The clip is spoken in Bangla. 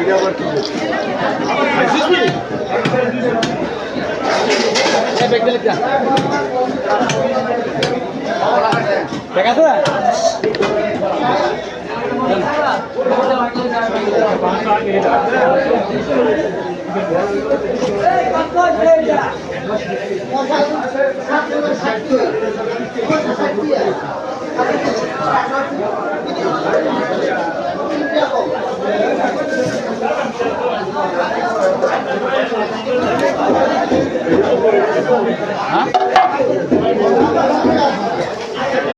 এটা আবার দেখা তো Thank you. হ্যাঁ